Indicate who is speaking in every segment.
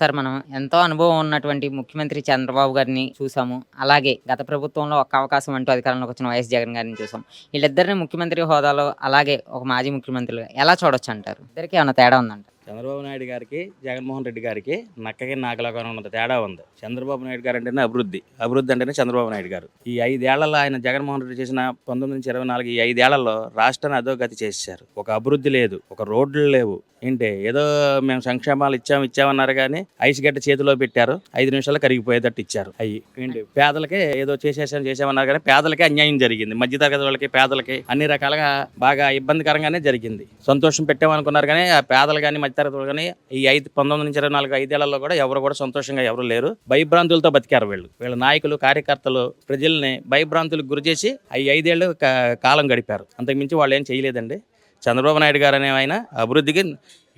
Speaker 1: Sir మనం ఎంతో అనుభవం ఉన్నటువంటి ముఖ్యమంత్రి చంద్రబాబు గారిని చూసాము. అలాగే గత ప్రభుత్వంలో ఒక్క అవకాశం అంటూ అధికారంలోకి వచ్చిన వైఎస్ జగన్ గారిని చూసాం. వీళ్ళిద్దరిని ముఖ్యమంత్రి హోదాలో అలాగే ఒక మాజీ ముఖ్యమంత్రిగా ఎలా చూడొచ్చు అంటారు? ఇద్దరికి ఏమైనా తేడా ఉందంట
Speaker 2: చంద్రబాబు నాయుడు గారికి జగన్మోహన్ రెడ్డి గారికి నక్కకి నాకలాగా ఉన్నంత తేడా ఉంది. చంద్రబాబు నాయుడు గారు అంటేనే అభివృద్ధి. అభివృద్ధి అంటేనే చంద్రబాబు నాయుడు గారు. ఈ ఐదేళ్ళలో ఆయన జగన్మోహన్ రెడ్డి చేసిన పంతొమ్మిది నుంచి ఇరవై నాలుగు ఈ ఐదేళ్ళలో రాష్ట్రాన్ని అధోగతి చేశారు ఒక అభివృద్ధి లేదు ఒక రోడ్లు లేవు. ఏంటి? ఏదో మేము సంక్షేమాలు ఇచ్చాము ఇచ్చామన్నారు కానీ ఐస్ గడ్డ చేతిలో పెట్టారు ఐదు నిమిషాలు కరిగిపోయేటట్టు ఇచ్చారు. అయ్యి ఏంటి? పేదలకే ఏదో చేసేసాం చేసామన్నారు కానీ పేదలకే అన్యాయం జరిగింది. మధ్యతరగతి వాళ్ళకి పేదలకి అన్ని రకాలుగా బాగా ఇబ్బందికరంగానే జరిగింది. సంతోషం పెట్టామనుకున్నారు కానీ ఆ పేదలు కానీ మధ్యతరగతి వాళ్ళు కానీ ఈ ఐదు పంతొమ్మిది నుంచి ఇరవై నాలుగు ఐదేళ్ళలో కూడా ఎవరు కూడా సంతోషంగా ఎవరు లేరు. భయభ్రాంతులతో బతికారు వీళ్ళు. వీళ్ళ నాయకులు కార్యకర్తలు ప్రజల్ని భయభ్రాంతులకు గురి చేసి ఈ ఐదేళ్ళు కాలం గడిపారు. అంతకుమించి వాళ్ళు ఏం చేయలేదండి. చంద్రబాబు నాయుడు గారు అనే ఆయన అభివృద్ధికి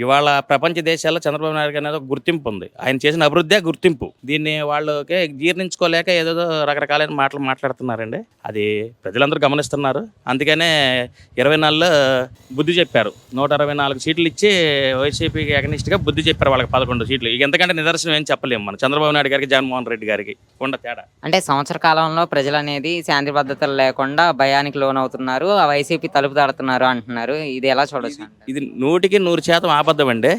Speaker 2: ఇవాళ ప్రపంచ దేశాల్లో చంద్రబాబు నాయుడు గారు అనేది ఒక గుర్తింపు ఉంది. ఆయన చేసిన అభివృద్ధే గుర్తింపు. దీన్ని వాళ్ళకి జీర్ణించుకోలేక ఏదేదో రకరకాలైన మాటలు మాట్లాడుతున్నారండి. అది ప్రజలందరూ గమనిస్తున్నారు. అందుకనే ఇరవై నాలుగులో బుద్ధి చెప్పారు. నూట అరవై నాలుగు సీట్లు ఇచ్చి వైసీపీకి అగనిస్ట్గా బుద్ధి చెప్పారు వాళ్ళకి పదకొండు సీట్లు. ఇక ఎంతకంటే నిదర్శనం ఏం చెప్పలేము మనం. చంద్రబాబు నాయుడు గారికి జగన్మోహన్ రెడ్డి గారికి ఉన్న తేడా.
Speaker 1: అంటే సంవత్సర కాలంలో ప్రజలు అనేది శాంతి భద్రతలు లేకుండా భయానికి లోనవుతున్నారు. ఆ వైసీపీ తలుపు తడుతున్నారు అంటున్నారు. ఇది ఎలా చూడొచ్చు?
Speaker 2: ఇది నూటికి నూరు శాతం అబద్ధం అండి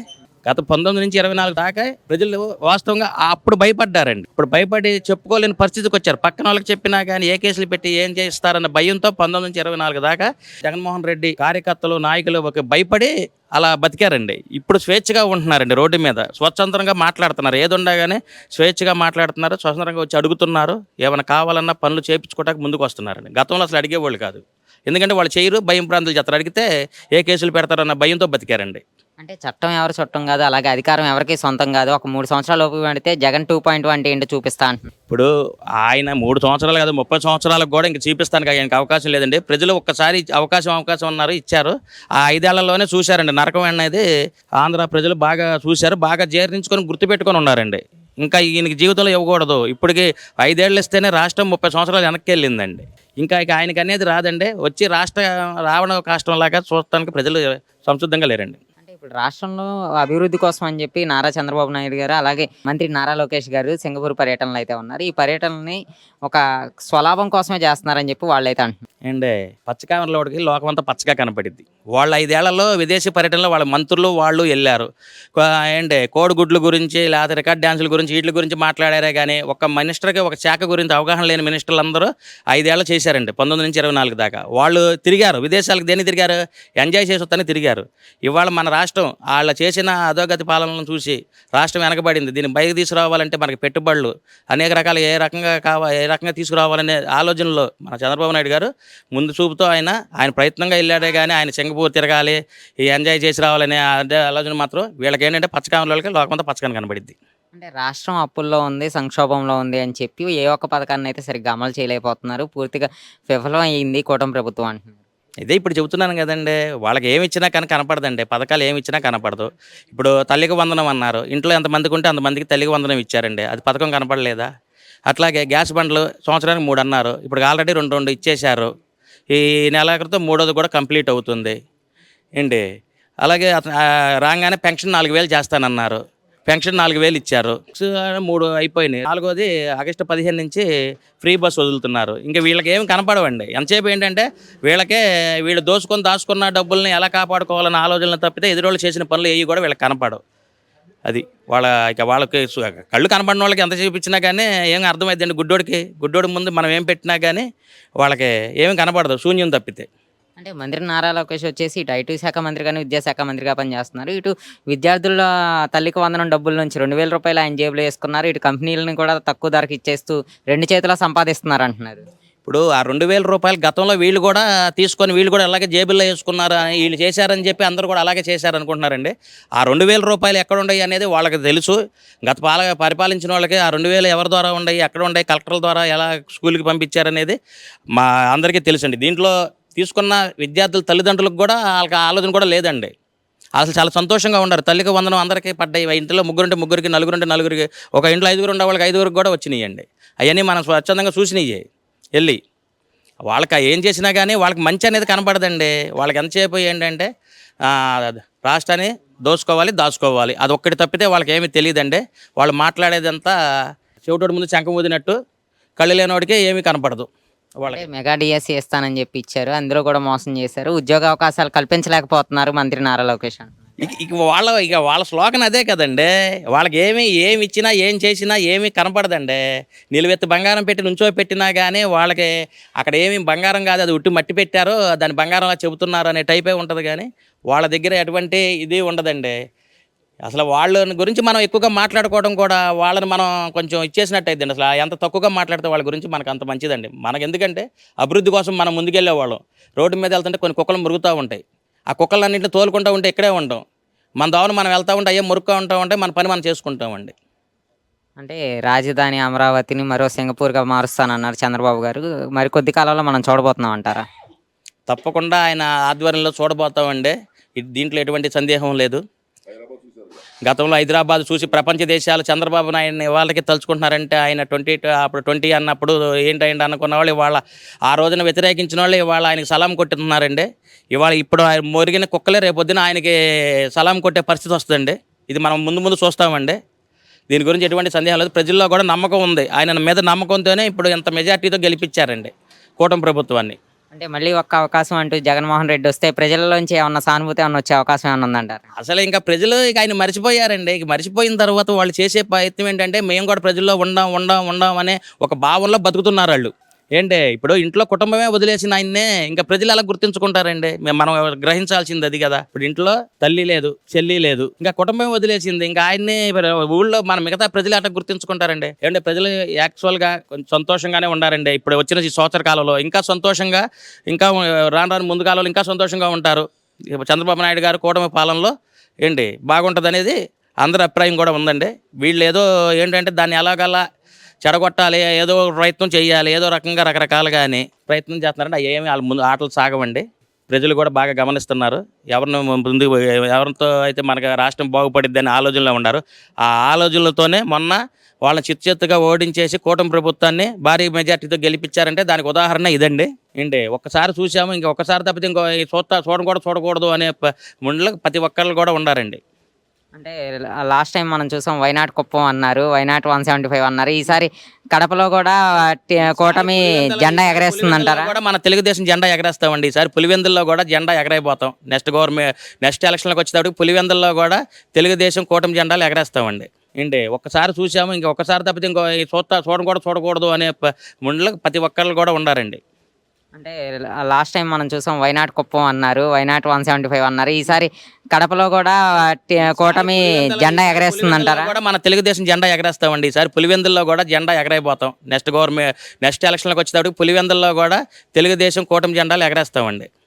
Speaker 2: గత పంతొమ్మిది నుంచి ఇరవై నాలుగు దాకా ప్రజలు వాస్తవంగా అప్పుడు భయపడ్డారండి. ఇప్పుడు భయపడి చెప్పుకోలేని పరిస్థితికి వచ్చారు. పక్కన వాళ్ళకి చెప్పినా కానీ ఏ కేసులు పెట్టి ఏం చేస్తారన్న భయంతో పంతొమ్మిది నుంచి ఇరవై నాలుగు దాకా జగన్మోహన్ రెడ్డి కార్యకర్తలు నాయకులు ఒక భయపడి అలా బతికారండి. ఇప్పుడు స్వేచ్ఛగా ఉంటున్నారండి రోడ్డు మీద. స్వతంత్రంగా మాట్లాడుతున్నారు. ఏది ఉండగానే స్వేచ్ఛగా మాట్లాడుతున్నారు. స్వతంత్రంగా వచ్చి అడుగుతున్నారు. ఏమైనా కావాలన్నా పనులు చేయించుకోవడానికి ముందుకు వస్తున్నారండి. గతంలో అసలు అడిగేవాళ్ళు కాదు. ఎందుకంటే వాళ్ళు చేయరు భయం ప్రాంతాలు చేస్తారు. అడిగితే ఏ కేసులు పెడతారన్న భయంతో బతికారండి.
Speaker 1: అంటే చట్టం ఎవరు చుట్టం కాదు అలాగే అధికారం ఎవరికి సొంతం కాదు. ఒక మూడు సంవత్సరాల లోపు పెడితే జగన్ టూ పాయింట్ వన్ ఏంటో చూపిస్తా
Speaker 2: ఇప్పుడు ఆయన మూడు సంవత్సరాలు కాదు ముప్పై సంవత్సరాలకు కూడా ఇంక చూపిస్తానికి ఆయనకి అవకాశం లేదండి. ప్రజలు ఒక్కసారి అవకాశం అవకాశం అన్నారు ఇచ్చారు. ఆ ఐదేళ్ళలోనే చూశారండి. నరకం అనేది ఆంధ్ర ప్రజలు బాగా చూశారు బాగా జీర్ణించుకొని గుర్తుపెట్టుకొని ఉన్నారండి. ఇంకా ఈయనకి జీవితంలో ఇవ్వకూడదు. ఇప్పటికి ఐదేళ్ళు ఇస్తేనే రాష్ట్రం ముప్పై సంవత్సరాలు వెనక్కి వెళ్ళిందండి. ఇంకా ఇక ఆయనకి అనేది రాదండి. వచ్చి రాష్ట్ర రావణ కష్టంలాగా చూడటానికి ప్రజలు సంసిద్ధంగా లేరండి.
Speaker 1: ఇప్పుడు రాష్ట్రంలో అభివృద్ధి కోసం అని చెప్పి నారా చంద్రబాబు నాయుడు గారు అలాగే మంత్రి నారా లోకేష్ గారు సింగపూర్ పర్యటనలు అయితే ఉన్నారు. ఈ పర్యటనని ఒక స్వలాభం కోసమే చేస్తున్నారని చెప్పి వాళ్ళైతే అంటున్నారు.
Speaker 2: అండే పచ్చకామరలోడికి లోకమంతా పచ్చగా కనపడింది వాళ్ళ ఐదేళ్ళలో విదేశీ పర్యటనలో వాళ్ళ మంత్రులు వాళ్ళు వెళ్ళారు. కో- ఏంటి కోడిగుడ్ల గురించి లేకపోతే రికార్డ్ డ్యాన్సుల గురించి వీటి గురించి మాట్లాడారే కానీ ఒక మినిస్టర్కి ఒక శాఖ గురించి అవగాహన లేని మినిస్టర్లు అందరూ ఐదేళ్ళు చేశారండి. పంతొమ్మిది నుంచి ఇరవై నాలుగు దాకా. వాళ్ళు తిరిగారు. విదేశాలకు దేని తిరిగారు? ఎంజాయ్ చేసి వస్తానే తిరిగారు. ఇవాళ మన రాష్ట్రం వాళ్ళు చేసిన అధోగతి పాలనలను చూసి రాష్ట్రం వెనకబడింది. దీన్ని బయట తీసుకురావాలంటే మనకి పెట్టుబడులు అనేక రకాల ఏ రకంగా కావా ఏ రకంగా తీసుకురావాలనే ఆలోచనలో మన చంద్రబాబు నాయుడు గారు ముందు చూపుతో ఆయన ఆయన ప్రయత్నంగా వెళ్ళాడే కానీ ఆయన సింగపూర్ తిరగాలి ఈ ఎంజాయ్ చేసి రావాలనే అదే ఆలోచన మాత్రం వీళ్ళకి ఏంటంటే పచ్చకామలకి లోకమంతా పచ్చకని కనబడిద్ది.
Speaker 1: అంటే రాష్ట్రం అప్పుల్లో ఉంది సంక్షోభంలో ఉంది అని చెప్పి ఏ ఒక్క పథకాన్ని అయితే సరిగ్గా అమలు చేయలేకపోతున్నారు. పూర్తిగా విఫలం అయ్యింది కూటమి ప్రభుత్వం అంటున్నారు.
Speaker 2: ఇదే ఇప్పుడు చెబుతున్నాను కదండి వాళ్ళకి ఏమి ఇచ్చినా కానీ కనపడదండి పథకాలు ఏమి ఇచ్చినా కనపడదు. ఇప్పుడు తల్లికి వందనం అన్నారు ఇంట్లో ఎంతమందికి ఉంటే అంతమందికి తల్లికి వందనం ఇచ్చారండి అది పథకం కనపడలేదా? అట్లాగే గ్యాస్ బండ్లు సంవత్సరానికి మూడు అన్నారు. ఇప్పుడు ఆల్రెడీ రెండు రెండు ఇచ్చేశారు. ఈ నెల క్రితం మూడోది కూడా కంప్లీట్ అవుతుంది. ఏంటి? అలాగే రాగానే పెన్షన్ నాలుగు వేలు చేస్తానన్నారు. పెన్షన్ నాలుగు వేలు ఇచ్చారు. మూడు అయిపోయినాయి. నాలుగోది ఆగస్టు పదిహేను నుంచి ఫ్రీ బస్ వదులుతున్నారు. ఇంకా వీళ్ళకి ఏమి కనపడవండి. ఎంతసేపు ఏంటంటే వీళ్ళకే వీళ్ళు దోసుకొని దాచుకున్న డబ్బుల్ని ఎలా కాపాడుకోవాలన్న ఆలోచనలు తప్పితే ఎదురోళ్ళు చేసిన పనులు ఏవి కూడా వీళ్ళకి కనపడవు. అది వాళ్ళ ఇక వాళ్ళకి కళ్ళు కనపడిన వాళ్ళకి ఎంత చూపించినా కానీ ఏం అర్థమైందండి గుడ్డోడికి? గుడ్డోడి ముందు మనం ఏం పెట్టినా కానీ వాళ్ళకి ఏమి కనబడదు శూన్యం తప్పితే.
Speaker 1: అంటే మంత్రి నారా లోకేష్ వచ్చేసి ఇటు ఐటీ శాఖ మంత్రి కానీ విద్యాశాఖ మంత్రిగా పనిచేస్తున్నారు. ఇటు విద్యార్థుల తల్లికి వందనం డబ్బుల నుంచి రెండు వేల రూపాయలు ఆయన జేబులో వేసుకున్నారు. ఇటు కంపెనీలను కూడా తక్కువ ధరకు ఇచ్చేస్తూ రెండు చేతుల సంపాదిస్తున్నారు అంటున్నారు.
Speaker 2: ఇప్పుడు ఆ రెండు వేల రూపాయలు గతంలో వీళ్ళు కూడా తీసుకొని వీళ్ళు కూడా అలాగే జేబుల్లో వేసుకున్నారు వీళ్ళు చేశారని చెప్పి అందరూ కూడా అలాగే చేశారనుకుంటున్నారండి. ఆ రెండు వేల రూపాయలు ఎక్కడ ఉన్నాయి అనేది వాళ్ళకి తెలుసు. గత పాల పరిపాలించిన వాళ్ళకి ఆ రెండు వేలు ఎవరి ద్వారా ఉన్నాయి ఎక్కడ ఉన్నాయి కలెక్టర్ల ద్వారా ఎలా స్కూల్కి పంపించారనేది మా అందరికీ తెలుసండి. దీంట్లో తీసుకున్న విద్యార్థుల తల్లిదండ్రులకు కూడా వాళ్ళకి ఆలోచన కూడా లేదండి. అసలు చాలా సంతోషంగా ఉన్నారు. తల్లికి వందనం అందరికీ పడ్డాయి. ఇంట్లో ముగ్గురుంటే ముగ్గురికి నలుగురుంటే నలుగురికి ఒక ఇంట్లో ఐదుగురు ఉండే వాళ్ళకి ఐదుగురికి కూడా వచ్చినాయండి. అవన్నీ మనం స్వచ్ఛందంగా చూసినాయి. వెళ్ళి. వాళ్ళకి ఏం చేసినా కానీ వాళ్ళకి మంచి అనేది కనపడదండి వాళ్ళకి ఎంతసేపు ఏంటంటే రాష్ట్రాన్ని దోసుకోవాలి దాచుకోవాలి. అది ఒక్కటి తప్పితే వాళ్ళకి ఏమీ తెలియదండి. వాళ్ళు మాట్లాడేదంతా చెవిటోడి ముందు శంఖం ఊదినట్టు కళ్ళు లేనివాడికి ఏమీ కనపడదు. వాళ్ళకి
Speaker 1: మెగా డిఎస్సి ఇస్తానని చెప్పి ఇచ్చారు. అందులో కూడా మోసం చేశారు. ఉద్యోగ అవకాశాలు కల్పించలేకపోతున్నారు మంత్రి నారా లోకేష్
Speaker 2: ఇక వాళ్ళ ఇక వాళ్ళ శ్లోకం అదే కదండి. వాళ్ళకి ఏమి ఏమి ఇచ్చినా ఏం చేసినా ఏమీ కనపడదండి. నిలువెత్తి బంగారం పెట్టి నుంచో పెట్టినా కానీ వాళ్ళకి అక్కడ ఏమి బంగారం కాదు అది ఉట్టి మట్టి పెట్టారు దాని బంగారంలా చెబుతున్నారు అనే టైపే ఉంటుంది కానీ వాళ్ళ దగ్గర ఎటువంటి ఇది ఉండదండి. అసలు వాళ్ళ గురించి మనం ఎక్కువగా మాట్లాడుకోవడం కూడా వాళ్ళని మనం కొంచెం ఇచ్చేసినట్టు అయిద్దండి అసలు ఎంత తక్కువగా మాట్లాడితే వాళ్ళ గురించి మనకు అంత మంచిదండి. మనకు ఎందుకంటే అభివృద్ధి కోసం మనం ముందుకెళ్ళేవాళ్ళం. రోడ్డు మీద వెళ్తుంటే కొన్ని కుక్కలు మురుగుతూ ఉంటాయి. ఆ కుక్కలన్నింటిని తోలుకుంటూ ఉంటే ఇక్కడే ఉంటాం మన దావన మనం వెళ్తూ ఉంటే అయ్యే మురుక్గా ఉంటా ఉంటే మన పని మనం చేసుకుంటామండి.
Speaker 1: అంటే రాజధాని అమరావతిని మరో సింగపూర్గా మారుస్తానన్నారు చంద్రబాబు గారు. మరి కొద్ది కాలంలో మనం చూడబోతున్నాం అంటారా?
Speaker 2: తప్పకుండా ఆయన ఆధ్వర్యంలో చూడబోతామండి. ఇది దీంట్లో ఎటువంటి సందేహం లేదు. గతంలో హైదరాబాద్ చూసి ప్రపంచ దేశాలు చంద్రబాబు నాయుడిని వాళ్ళకి తలుచుకుంటున్నారంటే ఆయన ట్వంటీ అప్పుడు ట్వంటీ అన్నప్పుడు ఏంటంటే అనుకున్న వాళ్ళు ఇవాళ ఆ రోజున వ్యతిరేకించిన వాళ్ళు ఇవాళ ఆయనకి సలాం కొట్టుతున్నారండి. ఇవాళ ఇప్పుడు ఆయన మొరిగిన కుక్కలే రేపొద్దున ఆయనకి సలాం కొట్టే పరిస్థితి వస్తుందండి. ఇది మనం ముందు ముందు చూస్తామండి. దీని గురించి ఎటువంటి సందేహం లేదు. ప్రజల్లో కూడా నమ్మకం ఉంది. ఆయన మీద నమ్మకంతోనే ఇప్పుడు ఇంత మెజార్టీతో గెలిపించారండి. కూటమి ప్రభుత్వాన్ని.
Speaker 1: అంటే మళ్ళీ ఒక్క అవకాశం అంటూ జగన్మోహన్ రెడ్డి వస్తే ప్రజలలోంచి ఏమన్నా సానుభూతి ఏమన్నా వచ్చే అవకాశం ఏమన్నా ఉందంటారు?
Speaker 2: అసలు ఇంకా ప్రజలు ఇక ఆయన మర్చిపోయారండి. ఇక మర్చిపోయిన తర్వాత వాళ్ళు చేసే ప్రయత్నం ఏంటంటే మేము కూడా ప్రజల్లో ఉండాం ఉండాం ఉండాం అనే ఒక భావంలో బతుకుతున్నారు వాళ్ళు. ఏంటి ఇప్పుడు ఇంట్లో కుటుంబమే వదిలేసిన ఆయన్నే ఇంకా ప్రజలు ఎలా గుర్తించుకుంటారండి? మేము మనం గ్రహించాల్సింది అది కదా. ఇప్పుడు ఇంట్లో తల్లి లేదు చెల్లి లేదు ఇంకా కుటుంబమే వదిలేసింది ఇంకా ఆయన్ని ఊళ్ళో మన మిగతా ప్రజలు అట్లా గుర్తించుకుంటారండి? ఏంటంటే ప్రజలు యాక్చువల్గా కొంచెం సంతోషంగానే ఉండారండి ఇప్పుడు వచ్చిన ఈ సంవత్సర కాలంలో. ఇంకా సంతోషంగా ఇంకా రాను రాను ముందు కాలంలో ఇంకా సంతోషంగా ఉంటారు. చంద్రబాబు నాయుడు గారు కూటమి పాలనలో ఏంటి బాగుంటుంది అనేది అందరి అభిప్రాయం కూడా ఉందండి. వీళ్ళు ఏదో ఏంటంటే దాన్ని ఎలాగలా చెడగొట్టాలి ఏదో ఒక ప్రయత్నం చేయాలి ఏదో రకంగా రకరకాలుగా అని ప్రయత్నం చేస్తున్నారంటే అవి ఏమి వాళ్ళ ముందు ఆటలు సాగవండి. ప్రజలు కూడా బాగా గమనిస్తున్నారు. ఎవరిని ముందు ఎవరితో అయితే మనకు రాష్ట్రం బాగుపడిద్ది అనే ఆలోచనలో ఉన్నారు. ఆ ఆలోచనలతోనే మొన్న వాళ్ళని చిత్తుగా ఓడించేసి కూటమి ప్రభుత్వాన్ని భారీ మెజార్టీతో గెలిపించారంటే దానికి ఉదాహరణ ఇదండి. ఏంటి? ఒక్కసారి చూసాము ఇంకొకసారి ఒక్కసారి తప్పితే ఇంకో చూస్తా చూడడం కూడా చూడకూడదు అనే ప- ముందులో ప్రతి ఒక్కళ్ళు కూడా ఉండారండి.
Speaker 1: అంటే లాస్ట్ టైం మనం చూసాం వైనాట్ కుప్పం అన్నారు వైనాట్ వన్ సెవెంటీ ఫైవ్ అన్నారు. ఈసారి కడపలో కూడా కూటమి జెండా ఎగరేస్తుంది అంటారా
Speaker 2: కూడా మన తెలుగుదేశం జెండా ఎగరేస్తామండి. ఈసారి పులివెందుల్లో కూడా జెండా ఎగరైపోతాం నెక్స్ట్ గవర్నమెంట్ నెక్స్ట్ ఎలక్షన్లకు వచ్చేటప్పుడు పులివెందుల్లో కూడా తెలుగుదేశం కూటమి జెండాలు ఎగరేస్తామండి. ఏంటి? ఒక్కసారి చూసాము ఇంకా ఒక్కసారి తప్పితే ఇంకో చూస్తా చూడడం కూడా చూడకూడదు అనే ముందులో ప్రతి ఒక్కళ్ళు కూడా ఉండారండి.
Speaker 1: అంటే లాస్ట్ టైం మనం చూసాం వైనాట్ కుప్పం అన్నారు వైనాట్ వన్ సెవెంటీ ఫైవ్ అన్నారు. ఈసారి కడపలో కూడా కూటమి జెండా ఎగరేస్తుంది అంటారా
Speaker 2: కూడా మన తెలుగుదేశం జెండా ఎగరేస్తామండి. ఈసారి పులివెందుల్లో కూడా జెండా ఎగరైపోతాం నెక్స్ట్ గవర్నమెంట్ నెక్స్ట్ ఎలక్షన్లకు వచ్చేటప్పుడు పులివెందుల్లో కూడా తెలుగుదేశం కూటమి జెండాలు ఎగరేస్తామండి.